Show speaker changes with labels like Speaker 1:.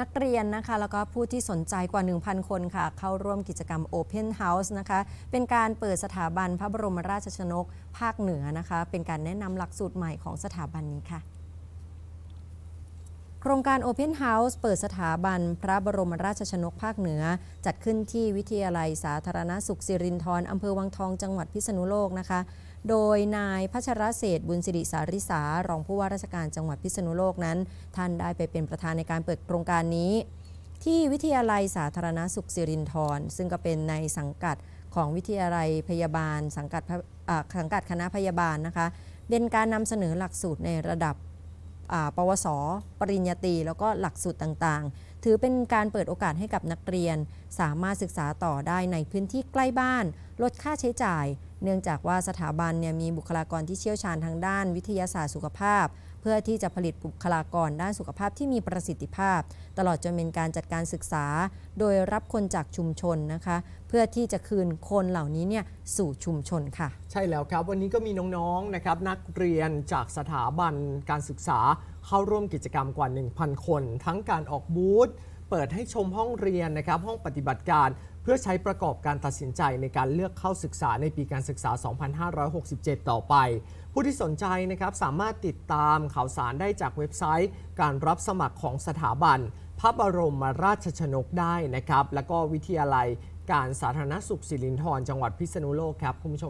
Speaker 1: นักเรียนนะคะแล้วก็ผู้ที่สนใจกว่า 1,000 คนค่ะ เข้าร่วมกิจกรรม Open House นะคะ เป็นการเปิดสถาบันพระบรมราชชนก ภาคเหนือนะคะ เป็นการแนะนำหลักสูตรใหม่ของสถาบันนี้ค่ะ ครงการ Open House เปิดสถาบันพระบรมราชชนกภาคเหนือ จัดขึ้นที่วิทยาลัยสาธารณสุขสิรินธรอำเภอวังทองจังหวัดพิษณุโลกนะคะ โดยนายพัชรเศษบุญสิริสาริสารองผู้ว่าราชการจังหวัดพิษณุโลกนั้น ท่านได้ไปเป็นประธานในการเปิดโครงการนี้ ที่วิทยาลัยสาธารณสุขสิรินธรซึ่งก็เป็นในสังกัดของวิทยาลัยพยาบาล สังกัดสังกัดคณะพยาบาลนะคะเป็นการนำเสนอหลักสูตรในระดับ ปวส ปริญญาตรีแล้วก็หลักสูตรต่าง ถือเป็นการเปิดโอกาสให้กับนักเรียน สามารถศึกษาต่อได้ในพื้นที่ใกล้บ้าน ลดค่าใช้จ่าย เนื่องจากว่าสถาบันเนี่ยมีบุคลากรที่เชี่ยวชาญทางด้านวิทยาศาสตร์สุขภาพ เพื่อที่จะผลิตบุคลากรด้านสุขภาพที่มีประสิทธิภาพ ตลอดจนเป็นการจัดการศึกษา โดยรับคนจากชุมชนนะคะ เพื่อที่จะคืนคนเหล่านี้เนี่ยสู่ชุมชนค่ะ
Speaker 2: ใช่แล้วครับวันนี้ก็มีน้องๆนะครับนักเรียนจากสถาบันการศึกษาเข้าร่วมกิจกรรมกว่า 1,000 คน ทั้งการออกบูธ เปิดให้ชมห้องเรียนนะครับห้องปฏิบัติการเพื่อใช้ประกอบการตัดสินใจในการเลือกเข้าศึกษาในปีการศึกษา 2567 ต่อไป ผู้ที่สนใจนะครับสามารถติดตามข่าวสารได้จากเว็บไซต์ การรับสมัครของสถาบัน พระบรมราชชนกได้นะครับ แล้วก็วิทยาลัยการสาธารณสุขสิรินธรจังหวัดพิษณุโลกครับคุณผู้ชม